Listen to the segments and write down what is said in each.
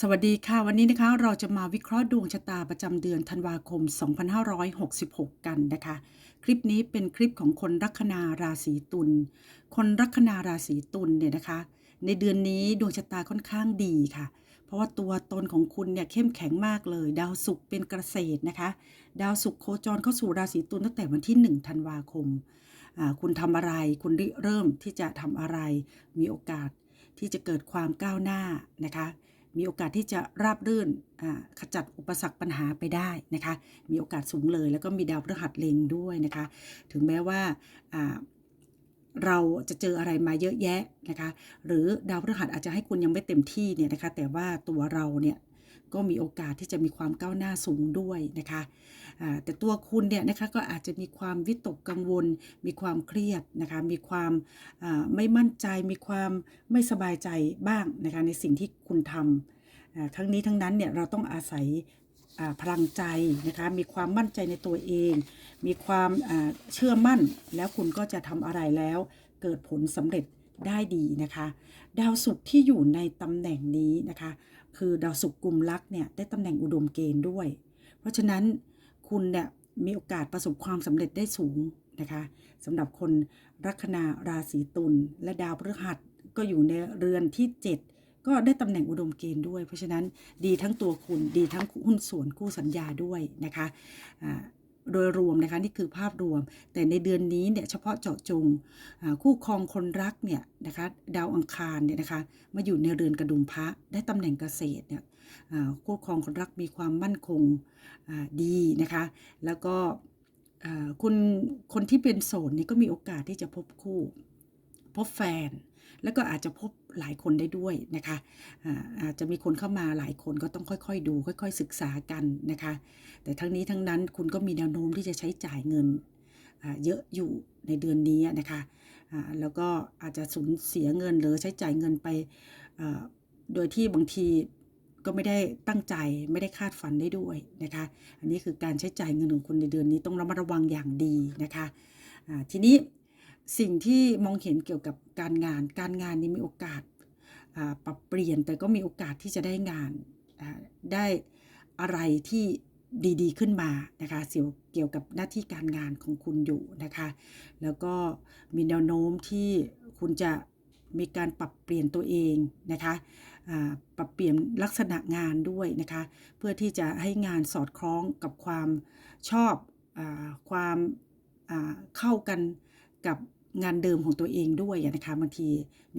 สวัสดีค่ะ วันนี้นะคะเราจะมาวิเคราะห์ดวงชะตาประจำเดือนธันวาคม 2566 กันนะคะ คลิปนี้เป็นคลิปของคนลัคนาราศีตุลคนลัคนาราศีตุลเนี่ยนะคะ ในเดือนนี้ดวงชะตาค่อนข้างดีค่ะ เพราะว่าตัวตนของคุณเนี่ยเข้มแข็งมากเลย ดาวศุกร์เป็นเกษตรนะคะ ดาวศุกร์โคจรเข้าสู่ราศีตุลตั้งแต่วันที่ 1 ธันวาคมาคุณทำอะไร คุณเริ่มที่จะทำอะไร มีโอกาสที่จะเกิดความก้าวหน้านะคะ มีโอกาสที่จะราบรื่นอ่าขจัดอุปสรรคปัญหาไปได้นะคะ มีโอกาสสูงเลยแล้วก็มีดาวพฤหัสเล็งด้วยนะคะ ถึงแม้ว่าเราจะเจออะไรมาเยอะแยะนะคะ หรือดาวพฤหัสอาจจะให้คุณยังไม่เต็มที่เนี่ยนะคะ แต่ว่าตัวเราเนี่ย ก็มีโอกาสที่จะมีความก้าวหน้าสูงด้วยนะคะอ่าแต่ตัวคุณเนี่ยนะคะก็อาจจะมีความวิตกกังวล มีความเครียดนะคะมีความอ่าไม่มั่นใจ มีความไม่สบายใจบ้างนะคะในสิ่งที่คุณทำอ่าทั้งนี้ทั้งนั้นเนี่ยเราต้องอาศัยอ่าพลังใจนะคะมีความมั่นใจในตัวเอง มีความอ่าเชื่อมั่นแล้วคุณก็จะทำอะไรแล้ว เกิดผลสำเร็จได้ดีนะคะ ดาวศุกร์ที่อยู่ในตำแหน่งนี้นะคะ คือดาวศุกร์กลุ่มลักเนี่ยได้ตำแหน่งอุดมเกณฑ์ด้วย เพราะฉะนั้นคุณเนี่ยมีโอกาสประสบความสำเร็จได้สูงนะคะสำหรับคนลัคนาราศีตุลและดาวพฤหัสก็อยู่ในเรือนที่ 7 ก็ได้ตำแหน่งอุดมเกณฑ์ด้วย เพราะฉะนั้นดีทั้งตัวคุณดีทั้งหุ้นส่วนคู่สัญญาด้วยนะคะอ่า โดยรวมนะคะนี่คือภาพรวม แต่ในเดือนนี้เนี่ยเฉพาะเจาะจงคู่ครองคนรักเนี่ยนะคะดาวอังคารเนี่ยนะคะมาอยู่ในเรือนกระดุมพระได้ตำแหน่งเกษตรเนี่ยคู่ครองคนรักมีความมั่นคงดีนะคะแล้วก็คุณคนที่เป็นโสดนี่ก็มีโอกาสที่จะพบคู่ พบแฟน แล้วก็อาจจะพบหลายคนได้ด้วยนะคะอาจจะมีคนเข้ามาหลายคนก็ต้องค่อยๆ ดู ค่อย ๆ ศึกษากันนะคะ แต่ทั้งนี้ทั้งนั้นคุณก็มีแนวโน้มที่จะใช้จ่ายเงินเยอะอยู่ในเดือนนี้นะคะแล้วก็อาจจะสูญเสียเงินหรือใช้จ่ายเงินไปโดยที่บางทีก็ไม่ได้ตั้งใจไม่ได้คาดฝันได้ด้วยนะคะ อันนี้คือการใช้จ่ายเงินของคุณในเดือนนี้ต้องระมัดระวังอย่างดีนะคะทีนี้ สิ่งที่มองเห็นเกี่ยวกับการงาน การงานนี้มีโอกาสปรับเปลี่ยนแต่ก็มีโอกาสที่จะได้งานได้อะไรที่ดีๆขึ้นมานะคะเกี่ยวกับหน้าที่การงานของคุณอยู่นะคะ แล้วก็มีแนวโน้มที่คุณจะมีการปรับเปลี่ยนตัวเองนะคะปรับเปลี่ยนลักษณะงานด้วยนะคะ เพื่อที่จะให้งานสอดคล้องกับความชอบอความเข้ากันกับ งานเดิมของตัวเองด้วยนะคะบางที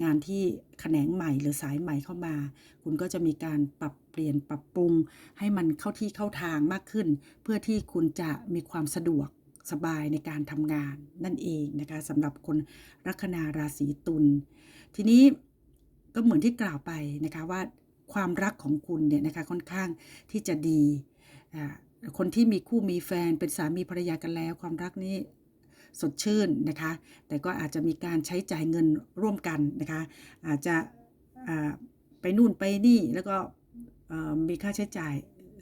งานที่แขนงใหม่หรือสายใหม่เข้ามา คุณก็จะมีการปรับเปลี่ยนปรับปรุง ให้มันเข้าที่เข้าทางมากขึ้น เพื่อที่คุณจะมีความสะดวกสบายในการทำงานนั่นเองนะคะสำหรับคนลัคนาราศีตุลทีนี้ก็เหมือนที่กล่าวไปนะคะว่าความรักของคุณเนี่ยนะคะค่อนข้างที่จะดี คนที่มีคู่มีแฟนเป็นสามีภรรยากันแล้ว ความรักนี้ สดชื่นนะคะ แต่ก็อาจจะมีการใช้จ่ายเงินร่วมกันนะคะ อาจจะไปนู่นไปนี่แล้วก็มีค่าใช้จ่าย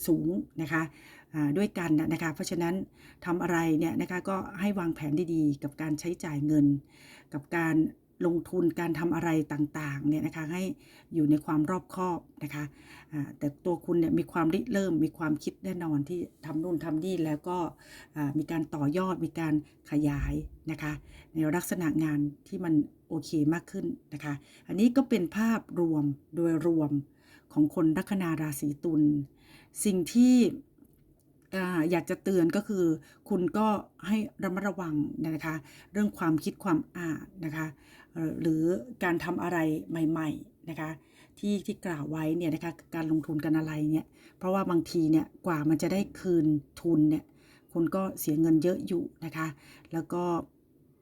สูงนะคะด้วยกันนะนะคะ เพราะฉะนั้นทำอะไรเนี่ยนะคะก็ให้วางแผนดีๆ กับการใช้จ่ายเงิน กับการ ลงทุนการทำอะไรต่างๆเนี่ยนะคะให้อยู่ในความรอบคอบนะคะแต่ตัวคุณเนี่ยมีความริเริ่มมีความคิดแน่นอนที่ทำนู่นทำนี่แล้วก็มีการต่อยอดมีการขยายนะคะในลักษณะงานที่มันโอเคมากขึ้นนะคะ อันนี้ก็เป็นภาพรวมโดยรวมของคนลัคนาราศีตุลสิ่งที่ อยากจะเตือนก็คือ คุณก็ให้ระมัดระวังนะคะ เรื่องความคิดความอ่านนะคะหรือการทำอะไรใหม่ ๆนะคะ ที่ที่กล่าวไว้เนี่ยนะคะการลงทุนกันอะไรเนี่ยเพราะว่าบางทีเนี่ยกว่ามันจะได้คืนทุนเนี่ยคุณก็เสียเงินเยอะอยู่นะคะ แล้วก็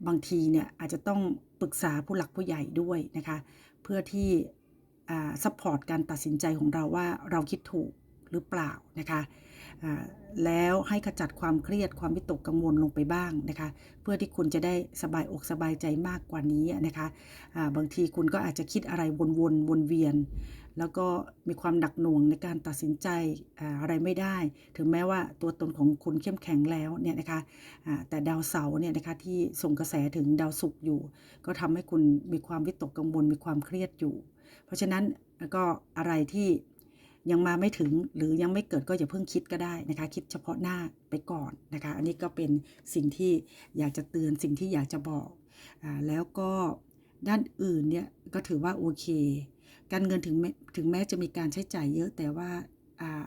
บางทีเนี่ยอาจจะต้องปรึกษาผู้หลักผู้ใหญ่ด้วยนะคะ เพื่อที่ซัพพอร์ตการตัดสินใจของเราว่าเราคิดถูกหรือเปล่านะคะ แล้วให้ขจัดความเครียดความวิตกกังวลลงไปบ้างนะคะ เพื่อที่คุณจะได้สบายอกสบายใจมากกว่านี้นะคะอ่าบางทีคุณก็อาจจะคิดอะไรวนๆวนเวียน แล้วก็มีความหนักหน่วงในการตัดสินใจอะไรไม่ได้ ถึงแม้ว่าตัวตนของคุณเข้มแข็งแล้วเนี่ยนะคะอ่าแต่ดาวเสาร์เนี่ยนะคะที่ส่งกระแสถึงดาวศุกร์อยู่ ก็ทำให้คุณมีความวิตกกังวลมีความเครียดอยู่ เพราะฉะนั้นก็อะไรที่ ยังมาไม่ถึงหรือยังไม่เกิดก็อย่าเพิ่งคิดก็ได้นะคะ คิดเฉพาะหน้าไปก่อนนะคะ อันนี้ก็เป็นสิ่งที่อยากจะเตือนสิ่งที่อยากจะบอกอแล้วก็ด้านอื่นเนี่ยก็ถือว่าโอเค การเงินถึงแม้ถึงแม้จะมีการใช้จ่ายเยอะแต่ว่าอ่า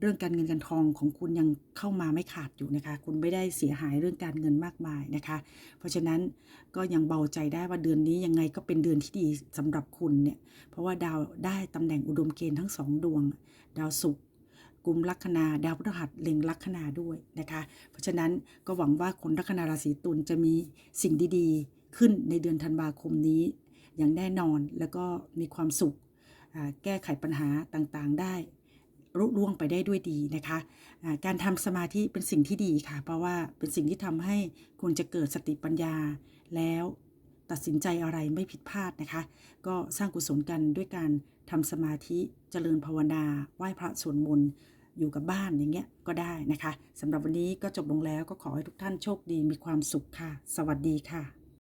เรื่องการเงินการทองของคุณยังเข้ามาไม่ขาดอยู่นะคะ คุณไม่ได้เสียหายเรื่องการเงินมากมายนะคะ เพราะฉะนั้นก็ยังเบาใจได้ว่าเดือนนี้ยังไงก็เป็นเดือนที่ดีสำหรับคุณเนี่ย เพราะว่าดาวได้ตำแหน่งอุดมเกณฑ์ทั้งสองดวง ดาวศุกร์กุมลัคนาดาวพฤหัสเล็งลัคนาด้วยนะคะ เพราะฉะนั้นก็หวังว่าคนลัคนาราศีตุลจะมีสิ่งดีๆ ขึ้นในเดือนธันวาคมนี้อย่างแน่นอนแล้วก็มีความสุขแก้ไขปัญหาต่างๆ ได้ รุล่วงไปได้ด้วยดีนะคะอ่าการทำสมาธิเป็นสิ่งที่ดีค่ะ เพราะว่าเป็นสิ่งที่ทำให้คุณจะเกิดสติปัญญา แล้วตัดสินใจอะไรไม่ผิดพลาดนะคะ ก็สร้างกุศลกันด้วยการทำสมาธิเจริญภาวนาไหว้พระสวดมนต์อยู่กับบ้านอย่างเงี้ยก็ได้นะคะสำหรับวันนี้ก็จบลงแล้วก็ขอให้ทุกท่านโชคดีมีความสุขค่ะ สวัสดีค่ะ